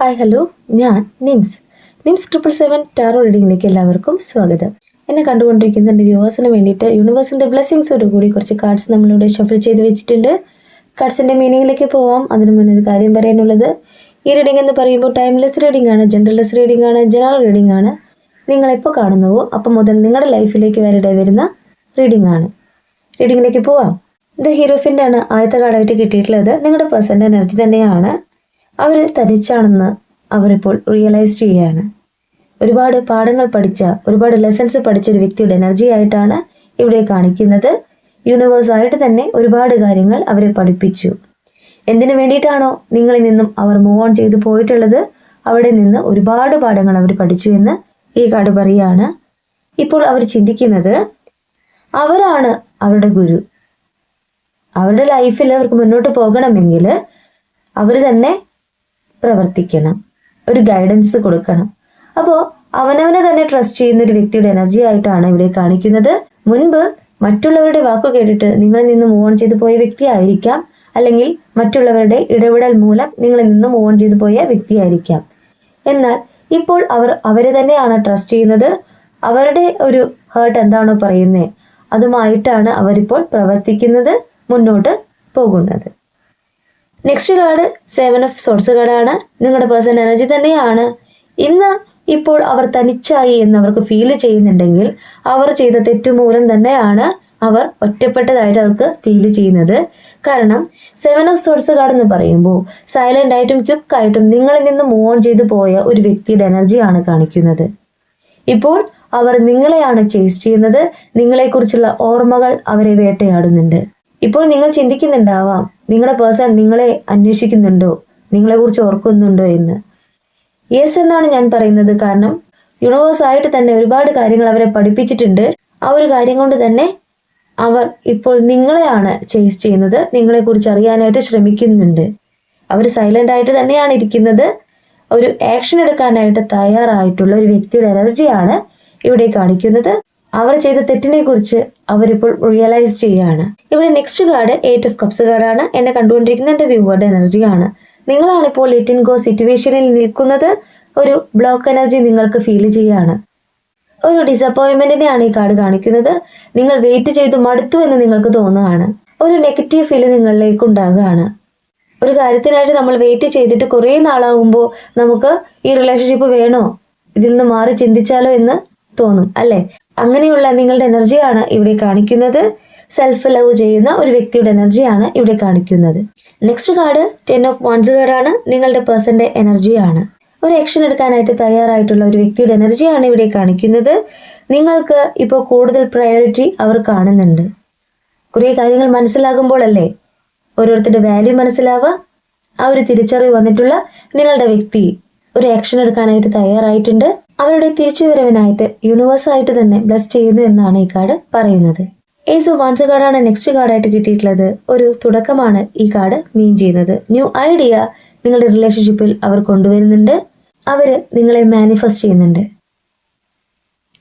Hi hello ഞാൻ Nims. Nims triple seven tarot റീഡിങ്ങിലേക്ക് എല്ലാവർക്കും സ്വാഗതം. എന്നെ കണ്ടുകൊണ്ടിരിക്കുന്ന എന്റെ വ്യൂവേഴ്സിന് വേണ്ടിയിട്ട് യൂണിവേഴ്സിന്റെ ബ്ലെസ്സിങ്സോട് കൂടി കുറച്ച് കാർഡ്സ് നമ്മളിവിടെ ഷഫിൾ ചെയ്ത് വെച്ചിട്ടുണ്ട്. കാർഡ്സിന്റെ മീനിങ്ങിലേക്ക് പോവാം. അതിന് മുന്നേ ഒരു കാര്യം പറയാനുള്ളത്. ഈ റീഡിംഗ് എന്ന് പറയുമ്പോൾ ടൈംലെസ് റീഡിംഗ് ആണ് ജനറൽലെസ് റീഡിംഗ് ആണ് ജനറൽ റീഡിംഗ് ആണ്. നിങ്ങളെപ്പോൾ കാണുന്നുവോ? അപ്പം മുതൽ നിങ്ങളുടെ ലൈഫിലേക്ക് വരടെ വരുന്ന റീഡിംഗ് ആണ്. റീഡിങ്ങിലേക്ക് പോവാം. ഇത് ഹീറോഫിന്റെ ആണ് ആദ്യത്തെ കാർഡായിട്ട് കിട്ടിയിട്ടുള്ളത്. നിങ്ങളുടെ പേഴ്സന്റെ എനർജി തന്നെയാണ്. അവർ തനിച്ചാണെന്ന് അവരിപ്പോൾ റിയലൈസ് ചെയ്യുകയാണ്. ഒരുപാട് പാഠങ്ങൾ പഠിച്ച ഒരുപാട് ലെസൻസ് പഠിച്ച ഒരു വ്യക്തിയുടെ എനർജി ആയിട്ടാണ് ഇവിടെ കാണിക്കുന്നത്. യൂണിവേഴ്സായിട്ട് തന്നെ ഒരുപാട് കാര്യങ്ങൾ അവരെ പഠിപ്പിച്ചു. എന്തിനു വേണ്ടിയിട്ടാണോ നിങ്ങളിൽ നിന്നും അവർ മൂവ് ഓൺ ചെയ്തു പോയിട്ടുള്ളത്? അവിടെ നിന്ന് ഒരുപാട് പാഠങ്ങൾ അവർ പഠിച്ചു എന്ന് ഈ കാട് പറയുകയാണ് ഇപ്പോൾ അവർ ചിന്തിക്കുന്നത്. അവരാണ് അവരുടെ ഗുരു. അവരുടെ ലൈഫിൽ അവർക്ക് മുന്നോട്ട് പോകണമെങ്കിൽ അവർ തന്നെ പ്രവർത്തിക്കണം. ഒരു ഗൈഡൻസ് കൊടുക്കണം. അപ്പോൾ അവനവനെ തന്നെ ട്രസ്റ്റ് ചെയ്യുന്ന ഒരു വ്യക്തിയുടെ എനർജി ആയിട്ടാണ് ഇവിടെ കാണിക്കുന്നത്. മുൻപ് മറ്റുള്ളവരുടെ വാക്കു കേട്ടിട്ട് നിങ്ങളിൽ നിന്ന് മൂവ് ഓൺ ചെയ്തു പോയ വ്യക്തി ആയിരിക്കാം. അല്ലെങ്കിൽ മറ്റുള്ളവരുടെ ഇടപെടൽ മൂലം നിങ്ങളിൽ നിന്ന് മൂവ് ഓൺ ചെയ്തു പോയ വ്യക്തിയായിരിക്കാം എന്നാൽ ഇപ്പോൾ അവർ അവരെ തന്നെയാണ് ട്രസ്റ്റ് ചെയ്യുന്നത്. അവരുടെ ഒരു ഹേർട്ട് എന്താണോ പറയുന്നത് അതുമായിട്ടാണ് അവരിപ്പോൾ പ്രവർത്തിക്കുന്നത് മുന്നോട്ട് പോകുന്നത്. Next card seven of swords കാർഡാണ് നിങ്ങളുടെ പേഴ്സണൽ എനർജി തന്നെയാണ്. ഇന്ന് ഇപ്പോൾ അവർ തനിച്ചായി എന്ന് അവർക്ക് ഫീൽ ചെയ്യുന്നുണ്ടെങ്കിൽ അവർ ചെയ്ത തെറ്റുമൂലം തന്നെയാണ് അവർ ഒറ്റപ്പെട്ടതായിട്ട് അവർക്ക് ഫീൽ ചെയ്യുന്നത്. കാരണം സെവൻ ഓഫ് സോർട്സ് കാർഡ് എന്ന് പറയുമ്പോൾ സൈലന്റ് ആയിട്ടും ക്യുക്ക് ആയിട്ടും നിങ്ങളിൽ നിന്ന് മൂവ് ഓൺ ചെയ്തു പോയ ഒരു വ്യക്തിയുടെ എനർജിയാണ് കാണിക്കുന്നത്. ഇപ്പോൾ അവർ നിങ്ങളെയാണ് ചേസ് ചെയ്യുന്നത്. നിങ്ങളെക്കുറിച്ചുള്ള ഓർമ്മകൾ അവരെ വേട്ടയാടുന്നുണ്ട്. ഇപ്പോൾ നിങ്ങൾ ചിന്തിക്കുന്നുണ്ടാവാം നിങ്ങളുടെ പേഴ്സൺ നിങ്ങളെ അന്വേഷിക്കുന്നുണ്ടോ? നിങ്ങളെ കുറിച്ച് ഓർക്കുന്നുണ്ടോ എന്ന്? യെസ് എന്നാണ് ഞാൻ പറയുന്നത്. കാരണം യൂണിവേഴ്സ് ആയിട്ട് തന്നെ ഒരുപാട് കാര്യങ്ങൾ അവരെ പഠിപ്പിച്ചിട്ടുണ്ട്. ആ ഒരു കാര്യം കൊണ്ട് തന്നെ അവർ ഇപ്പോൾ നിങ്ങളെയാണ് ചേസ് ചെയ്യുന്നത്. നിങ്ങളെ കുറിച്ച് അറിയാനായിട്ട് ശ്രമിക്കുന്നുണ്ട്. അവർ സൈലന്റ് ആയിട്ട് തന്നെയാണ് ഇരിക്കുന്നത്. ഒരു ആക്ഷൻ എടുക്കാനായിട്ട് തയ്യാറായിട്ടുള്ള ഒരു വ്യക്തിയുടെ എനർജിയാണ് ഇവിടെ കാണിക്കുന്നത്. അവർ ചെയ്ത തെറ്റിനെ കുറിച്ച് അവരിപ്പോൾ റിയലൈസ് ചെയ്യുകയാണ്. ഇവിടെ next card eight of cups കാർഡാണ് എന്നെ കണ്ടുകൊണ്ടിരിക്കുന്ന എന്റെ വ്യൂവറുടെ എനർജിയാണ് നിങ്ങളാണ് ഇപ്പോൾ ലിറ്റിൻ ഗോ സിറ്റുവേഷനിൽ നിൽക്കുന്നത്. ഒരു ബ്ലോക്ക് എനർജി നിങ്ങൾക്ക് ഫീൽ ചെയ്യുകയാണ് ഒരു ഡിസപ്പോയിൻമെന്റിനെയാണ് ഈ കാർഡ് കാണിക്കുന്നത്. നിങ്ങൾ വെയിറ്റ് ചെയ്ത് മടുത്തു എന്ന് നിങ്ങൾക്ക് തോന്നുകയാണ്. ഒരു നെഗറ്റീവ് ഫീൽ നിങ്ങളിലേക്ക് ഉണ്ടാകുകയാണ്. ഒരു കാര്യത്തിനായിട്ട് നമ്മൾ വെയിറ്റ് ചെയ്തിട്ട് കുറേ നാളാകുമ്പോൾ നമുക്ക് ഈ റിലേഷൻഷിപ്പ് വേണോ? ഇതിൽ നിന്ന് മാറി ചിന്തിച്ചാലോ എന്ന് തോന്നും അല്ലേ? അങ്ങനെയുള്ള നിങ്ങളുടെ എനർജിയാണ് ഇവിടെ കാണിക്കുന്നത്. സെൽഫ് ലവ് ചെയ്യുന്ന ഒരു വ്യക്തിയുടെ എനർജിയാണ് ഇവിടെ കാണിക്കുന്നത്. Next card ten of wands കാർഡാണ് നിങ്ങളുടെ പേഴ്സന്റെ എനർജിയാണ്. ഒരു ആക്ഷൻ എടുക്കാനായിട്ട് തയ്യാറായിട്ടുള്ള ഒരു വ്യക്തിയുടെ എനർജിയാണ് ഇവിടെ കാണിക്കുന്നത്. നിങ്ങൾക്ക് ഇപ്പോൾ കൂടുതൽ പ്രയോറിറ്റി അവർ കാണുന്നുണ്ട്. കുറേ കാര്യങ്ങൾ മനസ്സിലാകുമ്പോഴല്ലേ ഓരോരുത്തരുടെ വാല്യൂ മനസ്സിലാവുക. ആ ഒരു തിരിച്ചറിവ് വന്നിട്ടുള്ള നിങ്ങളുടെ വ്യക്തി ഒരു ആക്ഷൻ എടുക്കാനായിട്ട് തയ്യാറായിട്ടുണ്ട്. അവരുടെ തിരിച്ചുവരവിനായിട്ട് യൂണിവേഴ്സായിട്ട് തന്നെ ബ്ലസ് ചെയ്യുന്നു എന്നാണ് ഈ കാർഡ് പറയുന്നത്. ഏസു വൺസ് കാർഡാണ് നെക്സ്റ്റ് കാർഡായിട്ട് കിട്ടിയിട്ടുള്ളത്. ഒരു തുടക്കമാണ് ഈ കാർഡ് മീൻ ചെയ്യുന്നത്. ന്യൂ ഐഡിയ നിങ്ങളുടെ റിലേഷൻഷിപ്പിൽ അവർ കൊണ്ടുവരുന്നുണ്ട്. അവർ നിങ്ങളെ മാനിഫെസ്റ്റ് ചെയ്യുന്നുണ്ട്.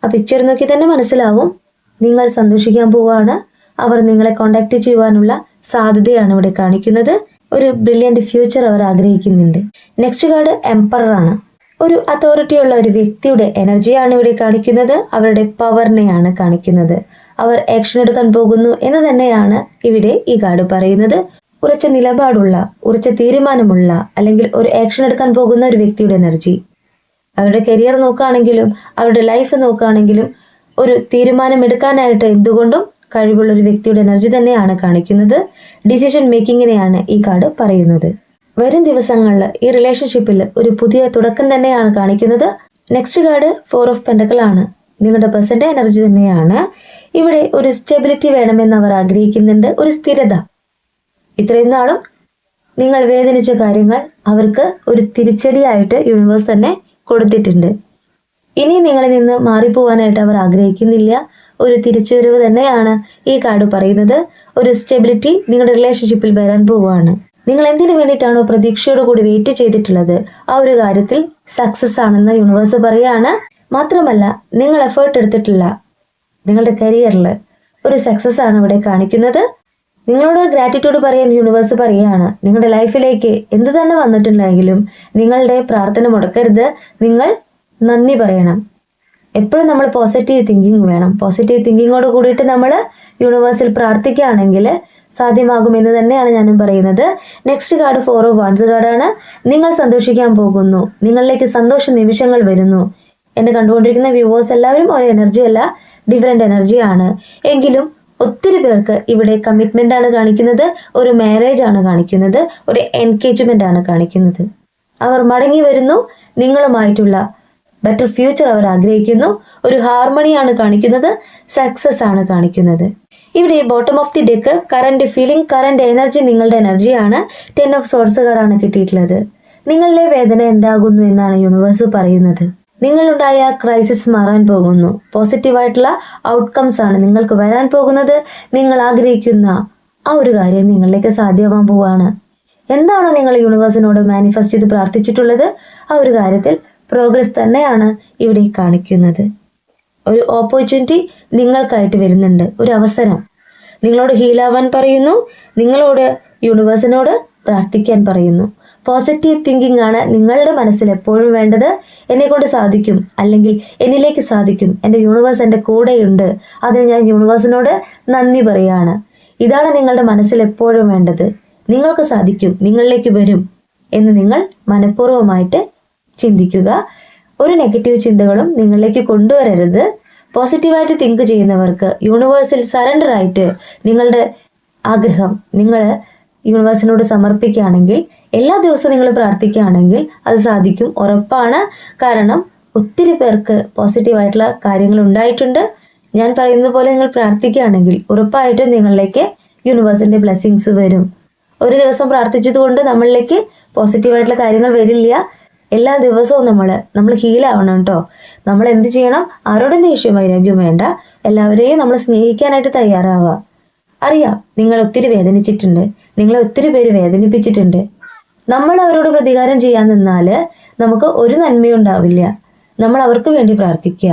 ആ പിക്ചർ നോക്കി തന്നെ മനസ്സിലാവും. നിങ്ങൾ സന്തോഷിക്കാൻ പോവുകയാണ്. അവർ നിങ്ങളെ കോണ്ടാക്ട് ചെയ്യുവാനുള്ള സാധ്യതയാണ് ഇവിടെ കാണിക്കുന്നത്. ഒരു ബ്രില്യന്റ് ഫ്യൂച്ചർ അവർ ആഗ്രഹിക്കുന്നുണ്ട്. നെക്സ്റ്റ് കാർഡ് എംപറർ ആണ്. ഒരു അതോറിറ്റി ഉള്ള ഒരു വ്യക്തിയുടെ എനർജിയാണ് ഇവിടെ കാണിക്കുന്നത്. അവരുടെ പവറിനെയാണ് കാണിക്കുന്നത്. അവർ ആക്ഷൻ എടുക്കാൻ പോകുന്നു എന്ന് തന്നെയാണ് ഇവിടെ ഈ കാർഡ് പറയുന്നത്. ഉറച്ച നിലപാടുള്ള ഉറച്ച തീരുമാനമുള്ള അല്ലെങ്കിൽ ഒരു ആക്ഷൻ എടുക്കാൻ പോകുന്ന ഒരു വ്യക്തിയുടെ എനർജി അവരുടെ കരിയർ നോക്കുകയാണെങ്കിലും അവരുടെ ലൈഫ് നോക്കുകയാണെങ്കിലും ഒരു തീരുമാനം എടുക്കാനായിട്ട് എന്തുകൊണ്ടും കഴിവുള്ള ഒരു വ്യക്തിയുടെ എനർജി തന്നെയാണ് കാണിക്കുന്നത്. ഡിസിഷൻ മേക്കിങ്ങിനെയാണ് ഈ കാർഡ് പറയുന്നത്. വരും ദിവസങ്ങളിൽ ഈ റിലേഷൻഷിപ്പിൽ ഒരു പുതിയ തുടക്കം തന്നെയാണ് കാണിക്കുന്നത്. Next card four of pentacles ആണ്. നിങ്ങളുടെ പേഴ്സന്റെ എനർജി തന്നെയാണ്. ഇവിടെ ഒരു സ്റ്റെബിലിറ്റി വേണമെന്ന് അവർ ആഗ്രഹിക്കുന്നുണ്ട്. ഒരു സ്ഥിരത. ഇത്രയും നാളും നിങ്ങൾ വേദനിച്ച കാര്യങ്ങൾ അവർക്ക് ഒരു തിരിച്ചടിയായിട്ട് യൂണിവേഴ്സ് തന്നെ കൊടുത്തിട്ടുണ്ട്. ഇനി നിങ്ങളിൽ നിന്ന് മാറിപ്പോവാനായിട്ട് അവർ ആഗ്രഹിക്കുന്നില്ല. ഒരു തിരിച്ചുവരവ് തന്നെയാണ് ഈ കാർഡ് പറയുന്നത്. ഒരു സ്റ്റെബിലിറ്റി നിങ്ങളുടെ റിലേഷൻഷിപ്പിൽ വരാൻ പോവുകയാണ് നിങ്ങൾ എന്തിനു വേണ്ടിയിട്ടാണോ പ്രതീക്ഷയോട് കൂടി വെയിറ്റ് ചെയ്തിട്ടുള്ളത്? ആ ഒരു കാര്യത്തിൽ സക്സസ് ആണെന്ന് യൂണിവേഴ്സ് പറയുകയാണ് മാത്രമല്ല നിങ്ങൾ എഫേർട്ട് എടുത്തിട്ടില്ല. നിങ്ങളുടെ കരിയറിൽ ഒരു സക്സസ് ആണ് ഇവിടെ കാണിക്കുന്നത്. നിങ്ങളോട് ഗ്രാറ്റിറ്റ്യൂഡ് പറയാൻ യൂണിവേഴ്സ് പറയുകയാണ് നിങ്ങളുടെ ലൈഫിലേക്ക് എന്ത് തന്നെ വന്നിട്ടുണ്ടെങ്കിലും നിങ്ങളുടെ പ്രാർത്ഥന മുടക്കരുത്. നിങ്ങൾ നന്ദി പറയണം. എപ്പോഴും നമ്മൾ പോസിറ്റീവ് തിങ്കിങ് വേണം. പോസിറ്റീവ് തിങ്കിങ്ങോട് കൂടിയിട്ട് നമ്മൾ യൂണിവേഴ്സിൽ പ്രാർത്ഥിക്കുകയാണെങ്കിൽ സാധ്യമാകുമെന്ന് തന്നെയാണ് ഞാനും പറയുന്നത്. Next card four of wands കാർഡാണ് നിങ്ങൾ സന്തോഷിക്കാൻ പോകുന്നു. നിങ്ങളിലേക്ക് സന്തോഷ നിമിഷങ്ങൾ വരുന്നു. എന്നെ കണ്ടുകൊണ്ടിരിക്കുന്ന വ്യൂവേഴ്സ് എല്ലാവരും ഒരു എനർജി അല്ല ഡിഫറെന്റ് എനർജിയാണ് എങ്കിലും ഒത്തിരി പേർക്ക് ഇവിടെ കമ്മിറ്റ്മെന്റ് ആണ് കാണിക്കുന്നത് ഒരു മാരേജ് ആണ് കാണിക്കുന്നത് ഒരു എൻഗേജ്മെന്റ് ആണ് കാണിക്കുന്നത്. അവർ മടങ്ങി വരുന്നു. നിങ്ങളുമായിട്ടുള്ള ബെറ്റർ ഫ്യൂച്ചർ അവർ ആഗ്രഹിക്കുന്നു. ഒരു ഹാർമണിയാണ് കാണിക്കുന്നത്. സക്സസ് ആണ് കാണിക്കുന്നത്. ഇവിടെ bottom of the deck current feeling current energy നിങ്ങളുടെ എനർജിയാണ് ടെൻ ഓഫ് സോഴ്സ് കിട്ടിയിട്ടുള്ളത്. നിങ്ങളിലെ വേദന എന്താകുന്നു എന്നാണ് യൂണിവേഴ്സ് പറയുന്നത്. നിങ്ങളുണ്ടായ ക്രൈസിസ് മാറാൻ പോകുന്നു. പോസിറ്റീവായിട്ടുള്ള ഔട്ട്കംസ് ആണ് നിങ്ങൾക്ക് വരാൻ പോകുന്നത്. നിങ്ങൾ ആഗ്രഹിക്കുന്ന ആ ഒരു കാര്യം നിങ്ങളിലേക്ക് സാധ്യമാൻ പോവാണ്. എന്താണോ നിങ്ങൾ യൂണിവേഴ്സിനോട് മാനിഫെസ്റ്റ് ചെയ്ത് പ്രാർത്ഥിച്ചിട്ടുള്ളത്? ആ ഒരു കാര്യത്തിൽ പ്രോഗ്രസ് തന്നെയാണ് ഇവിടെ കാണിക്കുന്നത്. ഒരു ഓപ്പർച്യൂണിറ്റി നിങ്ങൾക്കായിട്ട് വരുന്നുണ്ട്. ഒരു അവസരം. നിങ്ങളോട് ഹീലാവാൻ പറയുന്നു. നിങ്ങളോട് യൂണിവേഴ്സിനോട് പ്രാർത്ഥിക്കാൻ പറയുന്നു. പോസിറ്റീവ് തിങ്കിങ് ആണ് നിങ്ങളുടെ മനസ്സിൽ എപ്പോഴും വേണ്ടത്. എന്നെ കൊണ്ട് സാധിക്കും. അല്ലെങ്കിൽ എന്നിലേക്ക് സാധിക്കും. എന്റെ യൂണിവേഴ്സ് എന്റെ കൂടെയുണ്ട്. അതിന് ഞാൻ യൂണിവേഴ്സിനോട് നന്ദി പറയുകയാണ് ഇതാണ് നിങ്ങളുടെ മനസ്സിൽ എപ്പോഴും വേണ്ടത്. നിങ്ങൾക്ക് സാധിക്കും. നിങ്ങളിലേക്ക് വരും എന്ന് നിങ്ങൾ മനഃപൂർവമായിട്ട് ചിന്തിക്കുക. ഒരു നെഗറ്റീവ് ചിന്തകളും നിങ്ങളിലേക്ക് കൊണ്ടുവരരുത്. പോസിറ്റീവായിട്ട് തിങ്ക് ചെയ്യുന്നവർക്ക് യൂണിവേഴ്സിൽ സറണ്ടർ ആയിട്ട് നിങ്ങളുടെ ആഗ്രഹം നിങ്ങൾ യൂണിവേഴ്സിനോട് സമർപ്പിക്കുകയാണെങ്കിൽ എല്ലാ ദിവസവും നിങ്ങൾ പ്രാർത്ഥിക്കുകയാണെങ്കിൽ അത് സാധിക്കും ഉറപ്പാണ്. കാരണം ഒത്തിരി പേർക്ക് പോസിറ്റീവായിട്ടുള്ള കാര്യങ്ങൾ ഉണ്ടായിട്ടുണ്ട്. ഞാൻ പറയുന്നത് പോലെ നിങ്ങൾ പ്രാർത്ഥിക്കുകയാണെങ്കിൽ ഉറപ്പായിട്ടും നിങ്ങളിലേക്ക് യൂണിവേഴ്സിന്റെ ബ്ലെസ്സിങ്സ് വരും. ഒരു ദിവസം പ്രാർത്ഥിച്ചതുകൊണ്ട് നമ്മളിലേക്ക് പോസിറ്റീവായിട്ടുള്ള കാര്യങ്ങൾ വരില്ല. എല്ലാ ദിവസവും നമ്മൾ നമ്മൾ ഹീലാവണം കേട്ടോ നമ്മൾ എന്ത് ചെയ്യണം? ആരോടും ദേഷ്യം വൈരാഗ്യവും വേണ്ട. എല്ലാവരെയും നമ്മൾ സ്നേഹിക്കാനായിട്ട് തയ്യാറാവുക. അറിയാം നിങ്ങൾ ഒത്തിരി വേദനിച്ചിട്ടുണ്ട്. നിങ്ങളെ ഒത്തിരി പേര് വേദനിപ്പിച്ചിട്ടുണ്ട്. നമ്മൾ അവരോട് പ്രതികാരം ചെയ്യാൻ നിന്നാൽ നമുക്ക് ഒരു നന്മയും ഉണ്ടാവില്ല നമ്മൾ അവർക്ക് വേണ്ടി പ്രാർത്ഥിക്കുക.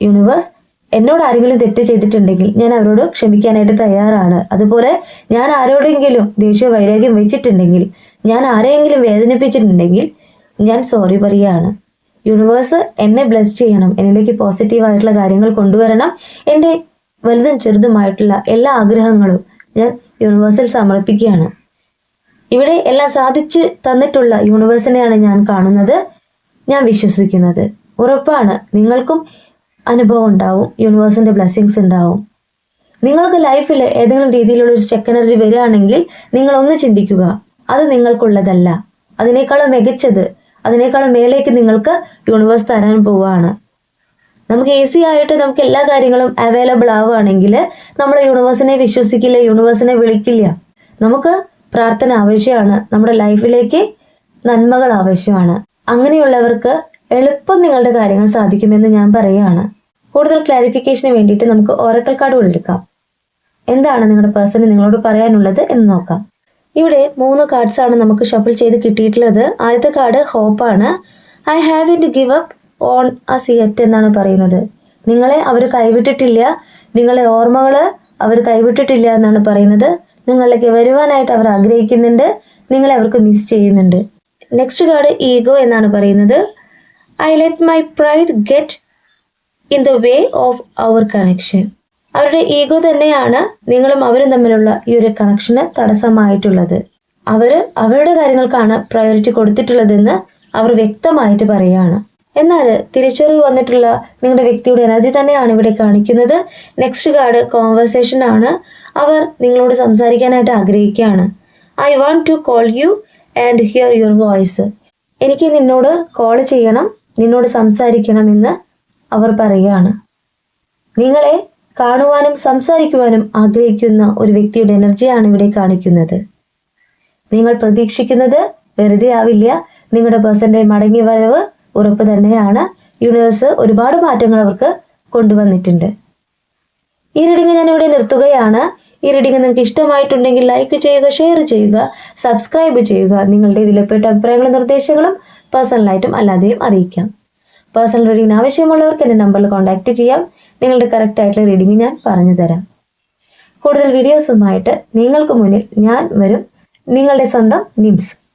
യൂണിവേഴ്സ് എന്നോട് ആരെങ്കിലും തെറ്റ് ചെയ്തിട്ടുണ്ടെങ്കിൽ ഞാൻ അവരോട് ക്ഷമിക്കാനായിട്ട് തയ്യാറാണ്. അതുപോലെ ഞാൻ ആരോടെങ്കിലും ദേഷ്യ വൈരാഗ്യം വെച്ചിട്ടുണ്ടെങ്കിൽ ഞാൻ ആരെയെങ്കിലും വേദനിപ്പിച്ചിട്ടുണ്ടെങ്കിൽ ഞാൻ സോറി പറയുകയാണ് യൂണിവേഴ്സ് എന്നെ ബ്ലെസ് ചെയ്യണം. എന്നിലേക്ക് പോസിറ്റീവായിട്ടുള്ള കാര്യങ്ങൾ കൊണ്ടുവരണം. എന്റെ വലുതും ചെറുതുമായിട്ടുള്ള എല്ലാ ആഗ്രഹങ്ങളും ഞാൻ യൂണിവേഴ്സിൽ സമർപ്പിക്കുകയാണ്. ഇവിടെ എല്ലാം സാധിച്ച് തന്നിട്ടുള്ള യൂണിവേഴ്സിനെയാണ് ഞാൻ കാണുന്നത്. ഞാൻ വിശ്വസിക്കുന്നത്. ഉറപ്പാണ്. നിങ്ങൾക്കും അനുഭവം ഉണ്ടാവും യൂണിവേഴ്സിന്റെ ബ്ലെസ്സിങ്സ് ഉണ്ടാവും. നിങ്ങൾക്ക് ലൈഫിൽ ഏതെങ്കിലും രീതിയിലുള്ള ഒരു ചെക്ക് എനർജി വരികയാണെങ്കിൽ നിങ്ങൾ ഒന്ന് ചിന്തിക്കുക. അത് നിങ്ങൾക്കുള്ളതല്ല. അതിനേക്കാളും മികച്ചത് അതിനേക്കാളും മേലേക്ക് നിങ്ങൾക്ക് യൂണിവേഴ്സ് തരാൻ പോവുകയാണ്. നമുക്ക് ഈസി ആയിട്ട് നമുക്ക് എല്ലാ കാര്യങ്ങളും അവൈലബിൾ ആവുകയാണെങ്കിൽ നമ്മൾ യൂണിവേഴ്സിനെ വിശ്വസിക്കില്ല യൂണിവേഴ്സിനെ വിളിക്കില്ല. നമുക്ക് പ്രാർത്ഥന ആവശ്യമാണ്. നമ്മുടെ ലൈഫിലേക്ക് നന്മകൾ ആവശ്യമാണ്. അങ്ങനെയുള്ളവർക്ക് എളുപ്പം നിങ്ങളുടെ കാര്യങ്ങൾ സാധിക്കുമെന്ന് ഞാൻ പറയുകയാണ്. കൂടുതൽ ക്ലാരിഫിക്കേഷന് വേണ്ടിയിട്ട് നമുക്ക് ഓറക്കൽ കാർഡുകൾ എടുക്കാം. എന്താണ് നിങ്ങളുടെ പേഴ്സണ് നിങ്ങളോട് പറയാനുള്ളത് എന്ന് നോക്കാം. ഇവിടെ മൂന്ന് കാർഡ്സ് ആണ് നമുക്ക് ഷഫിൾ ചെയ്ത് കിട്ടിയിട്ടുള്ളത്. ആദ്യത്തെ card ഹോപ്പാണ് I have in give up on ആ സിയറ്റ് എന്നാണ് പറയുന്നത്. നിങ്ങളെ അവർ കൈവിട്ടിട്ടില്ല. നിങ്ങളെ ഓർമ്മകൾ അവർ കൈവിട്ടിട്ടില്ല എന്നാണ് പറയുന്നത്. നിങ്ങളിലേക്ക് വരുവാനായിട്ട് അവർ ആഗ്രഹിക്കുന്നുണ്ട്. നിങ്ങളെ അവർക്ക് മിസ് ചെയ്യുന്നുണ്ട്. നെക്സ്റ്റ് കാർഡ് ഈഗോ എന്നാണ് പറയുന്നത്. I let my pride get in the way of our connection അവരുടെ ഈഗോ തന്നെയാണ് നിങ്ങളും അവരും തമ്മിലുള്ള ഈ ഒരു കണക്ഷന് തടസ്സമായിട്ടുള്ളത്. അവർ അവരുടെ കാര്യങ്ങൾക്കാണ് പ്രയോറിറ്റി കൊടുത്തിട്ടുള്ളതെന്ന് അവർ വ്യക്തമായിട്ട് പറയുകയാണ്. എന്നാൽ തിരിച്ചറിവ് വന്നിട്ടുള്ള നിങ്ങളുടെ വ്യക്തിയുടെ എനർജി തന്നെയാണ് ഇവിടെ കാണിക്കുന്നത്. നെക്സ്റ്റ് കാർഡ് കോൺവെർസേഷൻ ആണ്. അവർ നിങ്ങളോട് സംസാരിക്കാനായിട്ട് ആഗ്രഹിക്കുകയാണ്. I want to call you and hear your voice എനിക്ക് നിന്നോട് കോൾ ചെയ്യണം നിന്നോട് സംസാരിക്കണമെന്ന് അവർ പറയുകയാണ്. നിങ്ങളെ കാണുവാനും സംസാരിക്കുവാനും ആഗ്രഹിക്കുന്ന ഒരു വ്യക്തിയുടെ എനർജിയാണ് ഇവിടെ കാണിക്കുന്നത്. നിങ്ങൾ പ്രതീക്ഷിക്കുന്നത് വെറുതെ ആവില്ല. നിങ്ങളുടെ പേഴ്സന്റെ മടങ്ങി വരവ് ഉറപ്പ് തന്നെയാണ്. യൂണിവേഴ്സ് ഒരുപാട് മാറ്റങ്ങൾ അവർക്ക് കൊണ്ടുവന്നിട്ടുണ്ട്. ഈ റീഡിംഗ് ഞാൻ ഇവിടെ നിർത്തുകയാണ്. ഈ റീഡിംഗ് നിങ്ങൾക്ക് ഇഷ്ടമായിട്ടുണ്ടെങ്കിൽ ലൈക്ക് ചെയ്യുക ഷെയർ ചെയ്യുക സബ്സ്ക്രൈബ് ചെയ്യുക. നിങ്ങളുടെ വിലപ്പെട്ട അഭിപ്രായങ്ങളും നിർദ്ദേശങ്ങളും പേഴ്സണലായിട്ടും അല്ലാതെയും അറിയിക്കാം. പേഴ്സണൽ റീഡിങ്ങിന് ആവശ്യമുള്ളവർക്ക് എന്റെ നമ്പറിൽ കോൺടാക്റ്റ് ചെയ്യാം. നിങ്ങളുടെ കറക്റ്റ് ആയിട്ടുള്ള റീഡിങ് ഞാൻ പറഞ്ഞു തരാം. കൂടുതൽ വീഡിയോസുമായിട്ട് നിങ്ങൾക്ക് മുന്നിൽ ഞാൻ വരും. നിങ്ങളുടെ സ്വന്തം നിംസ്.